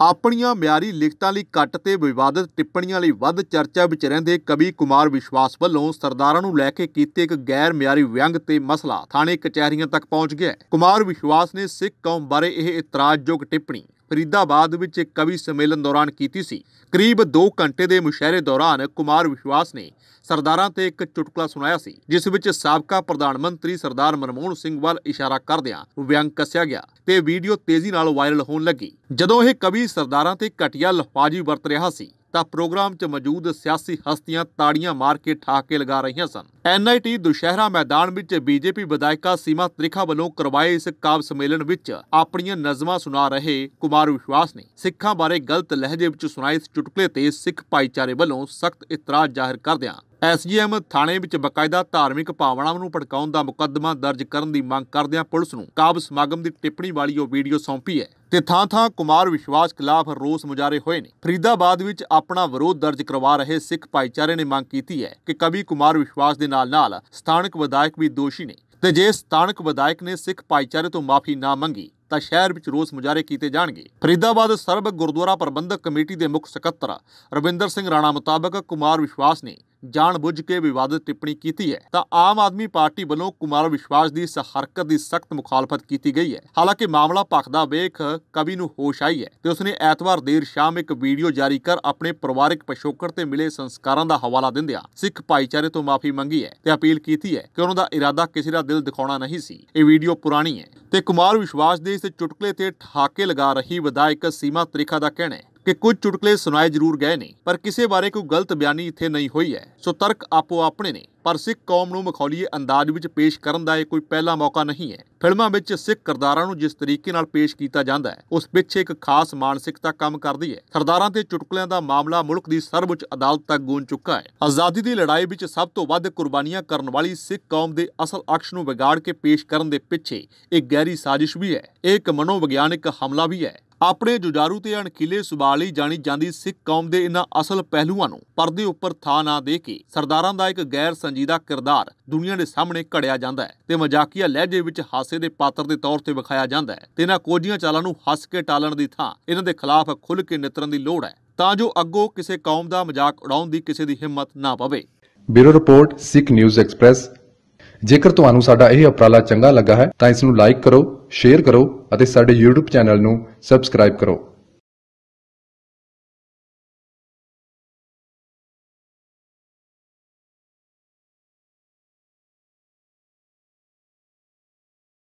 ਆਪਣੀਆਂ ਮਿਆਰੀ ਲਿਖਤਾਂ ਲਈ ਕੱਟ ਤੇ ਵਿਵਾਦਤ ਟਿੱਪਣੀਆਂ ਲਈ ਵੱਧ ਚਰਚਾ ਵਿੱਚ ਰਹਿੰਦੇ ਕਵੀ ਕੁਮਾਰ ਵਿਸ਼ਵਾਸ ਵੱਲੋਂ ਸਰਦਾਰਾਂ ਨੂੰ ਲੈ ਕੇ ਕੀਤੇ ਇੱਕ ਗੈਰ ਮਿਆਰੀ ਵਿਅੰਗ ਤੇ ਮਸਲਾ ਥਾਣੇ ਕਚਹਿਰੀਆਂ ਤੱਕ ਪਹੁੰਚ ਗਿਆ ਕੁਮਾਰ ਵਿਸ਼ਵਾਸ ਨੇ ਸਿੱਖ ਕੌਮ ਬਾਰੇ ਇਹ ਇਤਰਾਜ਼ਯੋਗ ਟਿੱਪਣੀ ਫਰੀਦਾਬਾਦ ਵਿੱਚ ਇੱਕ ਕਵੀ ਸੰਮੇਲਨ ਦੌਰਾਨ ਕੀਤੀ ਸੀ। ਕਰੀਬ 2 ਘੰਟੇ ਦੇ ਮੁਸ਼ਾਇਰੇ ਦੌਰਾਨ ਕੁਮਾਰ ਵਿਸ਼ਵਾਸ ਨੇ ਸਰਦਾਰਾਂ ਤੇ ਇੱਕ ਚੁਟਕਲਾ ਸੁਣਾਇਆ ਸੀ, ਜਿਸ ਵਿੱਚ ਸਾਬਕਾ ਪ੍ਰਧਾਨ ਮੰਤਰੀ ਸਰਦਾਰ ਮਨਮੋਹਨ ਸਿੰਘ ਵੱਲ ਇਸ਼ਾਰਾ ਕਰਦਿਆਂ ਵਿਅੰਗ ਕੱਸਿਆ ਗਿਆ ਤੇ ਵੀਡੀਓ ਤੇਜ਼ੀ ਨਾਲ ਵਾਇਰਲ ਹੋਣ ਲੱਗੀ। ਜਦੋਂ ਇਹ ਕਵੀ ਸਰਦਾਰਾਂ ਤੇ ਘਟੀਆ ਲਫਾਜ਼ੀ ਵਰਤ ਰਿਹਾ ਸੀ ਤਾਂ ਪ੍ਰੋਗਰਾਮ 'ਚ ਮੌਜੂਦ ਸਿਆਸੀ ਹਸਤੀਆਂ ਤਾੜੀਆਂ ਮਾਰ ਕੇ ਠਾਕੇ ਲਗਾ ਰਹੀਆਂ ਸਨ। ਐਨਆਈਟੀ ਦੁਸ਼ਹਿਰਾ ਮੈਦਾਨ ਵਿੱਚ ਬੀਜੇਪੀ ਵਿਧਾਇਕਾ ਸੀਮਾ ਤ੍ਰਿਖਾ ਵੱਲੋਂ ਕਰਵਾਏ ਇਸ ਕਾਵ ਸੰਮੇਲਨ ਵਿੱਚ ਆਪਣੀਆਂ ਨਜ਼ਮਾਂ ਸੁਣਾ ਰਹੇ ਕੁਮਾਰ ਵਿਸ਼ਵਾਸ ਨੇ। ਸਿੱਖਾਂ ਬਾਰੇ ਗਲਤ ਲਹਿਜੇ ਵਿੱਚ ਸੁਣਾਏ ਇਸ ਚੁਟਕਲੇ ਤੇ ਸਿੱਖ ਭਾਈਚਾਰੇ ਵੱਲੋਂ ਸਖਤ ਇਤਰਾਜ਼ ਜ਼ਾਹਿਰ ਕਰਦਿਆਂ ਐਸਜੀਐਮ ਥਾਣੇ ਵਿੱਚ ਬਕਾਇਦਾ ਧਾਰਮਿਕ ਭਾਵਨਾਵਾਂ ਨੂੰ ਭੜਕਾਉਣ ਦਾ ਮੁਕੱਦਮਾ ਦਰਜ ਕਰਨ ਦੀ ਮੰਗ ਕਰਦਿਆਂ ਪੁਲਿਸ ਨੂੰ ਕਾਬ ਸਮਾਗਮ ਦੀ ਟਿੱਪਣੀ ਵਾਲੀ ਉਹ ਵੀਡੀਓ ਸੌਂਪੀ ਹੈ ਤੇ ਥਾਂ-ਥਾਂ ਕੁਮਾਰ ਵਿਸ਼ਵਾਸ ਖਿਲਾਫ ਰੋਸ ਮੁਜ਼ਾਰੇ ਹੋਏ ਨੇ। ਫਰੀਦਾਬਾਦ ਵਿੱਚ ਆਪਣਾ ਵਿਰੋਧ ਦਰਜ ਕਰਵਾ ਰਹੇ ਸਿੱਖ ਭਾਈਚਾਰੇ ਨੇ ਮੰਗ ਕੀਤੀ ਹੈ ਕਿ ਕਵੀ ਕੁਮਾਰ ਵਿਸ਼ਵਾਸ ਦੇ ਨਾਲ-ਨਾਲ ਸਥਾਨਕ ਵਿਧਾਇਕ ਵੀ ਦੋਸ਼ੀ ਨੇ ਤੇ ਜੇ ਸਥਾਨਕ ਵਿਧਾਇਕ ਨੇ ਸਿੱਖ ਭਾਈਚਾਰੇ ਤੋਂ ਮਾਫੀ ਨਾ ਮੰਗੀ ਤਾਂ ਸ਼ਹਿਰ ਵਿੱਚ ਰੋਸ ਮੁਜ਼ਾਰੇ ਕੀਤੇ ਜਾਣਗੇ। ਫਰੀਦਾਬਾਦ ਸਰਬ ਗੁਰਦੁਆਰਾ ਪ੍ਰਬੰਧਕ ਕਮੇਟੀ ਦੇ ਮੁੱਖ ਸਕੱਤਰ ਰਵਿੰਦਰ ਸਿੰਘ ਰਾਣਾ ਮੁਤਾਬਕ ਕੁਮਾਰ ਵਿਸ਼ਵਾਸ ਨੇ ਜਾਣਬੁੱਝ ਕੇ ਵਿਵਾਦਿਤ ਟਿੱਪਣੀ ਕੀਤੀ ਹੈ, ਤਾਂ ਆਮ ਆਦਮੀ ਪਾਰਟੀ ਵੱਲੋਂ ਕੁਮਾਰ ਵਿਸ਼ਵਾਸ ਦੀ ਇਸ ਹਰਕਤ ਦੀ ਸਖਤ ਮੁਖਾਲਫਤ ਕੀਤੀ ਗਈ ਹੈ। ਹਾਲਾਂਕਿ ਮਾਮਲਾ ਭਖਦਾ ਵੇਖ ਕਵੀ ਨੂੰ ਹੋਸ਼ ਆਈ ਹੈ ਤੇ ਉਸਨੇ ਐਤਵਾਰ ਦੇਰ ਸ਼ਾਮ ਇੱਕ ਵੀਡੀਓ ਜਾਰੀ ਕਰ ਆਪਣੇ ਪਰਿਵਾਰਕ ਪਿਛੋਕੜ ਤੇ ਮਿਲੇ ਸੰਸਕਾਰਾਂ ਦਾ ਹਵਾਲਾ ਦਿੰਦਿਆਂ ਸਿੱਖ ਭਾਈਚਾਰੇ ਤੋਂ ਮਾਫੀ ਮੰਗੀ ਹੈ ਤੇ ਅਪੀਲ ਕੀਤੀ ਹੈ ਕਿ ਉਹਨਾਂ ਦਾ ਇਰਾਦਾ ਕਿਸੇ ਦਾ ਦਿਲ ਦਿਖਾਉਣਾ ਨਹੀਂ ਸੀ। ਇਹ ਵੀਡੀਓ ਪੁਰਾਣੀ ਹੈ ਤੇ ਕੁਮਾਰ ਵਿਸ਼ਵਾਸ ਦੇ ਇਸ ਚੁਟਕਲੇ ਤੇ ਠਾਕੇ ਲਗਾ ਰਹੀ ਵਿਧਾਇਕ ਸੀਮਾ ਤ੍ਰਿਖਾ ਦਾ ਕਹਿਣਾ ਹੈ ਕਿ ਕੁਝ ਚੁਟਕਲੇ ਸੁਣਾਏ ਜ਼ਰੂਰ ਗਏ ਨੇ, ਪਰ ਕਿਸੇ ਬਾਰੇ ਕੋਈ ਗਲਤ ਬਿਆਨੀ ਇੱਥੇ ਨਹੀਂ ਹੋਈ ਹੈ। ਸੋ ਤਰਕ ਆਪੋ ਆਪਣੇ ਨੇ, ਪਰ ਸਿੱਖ ਕੌਮ ਨੂੰ ਮਖੌਲੀਏ ਅੰਦਾਜ਼ ਵਿੱਚ ਪੇਸ਼ ਕਰਨ ਦਾ ਇਹ ਕੋਈ ਪਹਿਲਾ ਮੌਕਾ ਨਹੀਂ ਹੈ। ਫਿਲਮਾਂ ਵਿੱਚ ਸਿੱਖ ਕਿਰਦਾਰਾਂ ਨੂੰ ਜਿਸ ਤਰੀਕੇ ਨਾਲ ਪੇਸ਼ ਕੀਤਾ ਜਾਂਦਾ ਹੈ, ਉਸ ਪਿੱਛੇ ਇੱਕ ਖਾਸ ਮਾਨਸਿਕਤਾ ਕੰਮ ਕਰਦੀ ਹੈ। ਸਰਦਾਰਾਂ ਤੇ ਚੁਟਕਲਿਆਂ ਦਾ ਮਾਮਲਾ ਮੁਲਕ ਦੀ ਸਰਵਉੱਚ ਅਦਾਲਤ ਤੱਕ ਗੂੰਜ ਚੁੱਕਾ ਹੈ। ਆਜ਼ਾਦੀ ਦੀ ਲੜਾਈ ਵਿੱਚ ਸਭ ਤੋਂ ਵੱਧ ਕੁਰਬਾਨੀਆਂ ਕਰਨ ਵਾਲੀ ਸਿੱਖ ਕੌਮ ਦੇ ਅਸਲ ਅਕਸ਼ ਨੂੰ ਵਿਗਾੜ ਕੇ ਪੇਸ਼ ਕਰਨ ਦੇ ਪਿੱਛੇ ਇੱਕ ਗਹਿਰੀ ਸਾਜ਼ਿਸ਼ ਵੀ ਹੈ। ਇਹ ਇੱਕ ਮਨੋਵਿਗਿਆਨਿਕ ਹਮਲਾ ਵੀ ਹੈ। ਆਪਣੇ ਜੁਝਾਰੂ ਤੇ ਅਣਖੀਲੇ ਸੁਭਾਅ ਲਈ ਜਾਣੀ ਜਾਂਦੀ ਸਿੱਖ ਕੌਮ ਦੇ ਇਹਨਾਂ ਅਸਲ ਪਹਿਲੂਆਂ ਨੂੰ ਪਰਦੇ ਉੱਪਰ ਥਾਂ ਨਾ ਦੇ ਕੇ ਸਰਦਾਰਾਂ ਦਾ ਇੱਕ ਗੈਰ ਸੰਜੀਦਾ ਕਿਰਦਾਰ ਦੁਨੀਆ ਦੇ ਸਾਹਮਣੇ ਘੜਿਆ ਜਾਂਦਾ ਹੈ ਤੇ ਮਜ਼ਾਕੀਆ ਲਹਿਜੇ ਵਿੱਚ ਹਾਸੇ ਦੇ ਪਾਤਰ ਦੇ ਤੌਰ ਤੇ ਵਿਖਾਇਆ ਜਾਂਦਾ ਹੈ ਤੇ ਇਹਨਾਂ ਕੋਝੀਆਂ ਚਾਲਾਂ ਨੂੰ ਹੱਸ ਕੇ ਟਾਲਣ ਦੀ ਥਾਂ ਇਹਨਾਂ ਦੇ ਖਿਲਾਫ ਖੁੱਲ੍ਹ ਕੇ ਨਿਤਰਨ ਦੀ ਲੋੜ ਹੈ ਤਾਂ ਜੋ ਅੱਗੋਂ ਕਿਸੇ ਕੌਮ ਦਾ ਮਜ਼ਾਕ ਉਡਾਉਣ ਦੀ ਕਿਸੇ ਦੀ ਹਿੰਮਤ ਨਾ ਪਵੇ। Bureau report, Sikh news express ਜੇਕਰ ਤੁਹਾਨੂੰ ਸਾਡਾ ਇਹ ਉਪਰਾਲਾ ਚੰਗਾ ਲੱਗਾ ਹੈ, ਤਾਂ ਇਸ ਨੂੰ ਲਾਈਕ ਕਰੋ ਸ਼ੇਅਰ ਕਰੋ ਅਤੇ ਸਾਡੇ YouTube ਚੈਨਲ ਨੂੰ ਸਬਸਕ੍ਰਾਈਬ ਕਰੋ।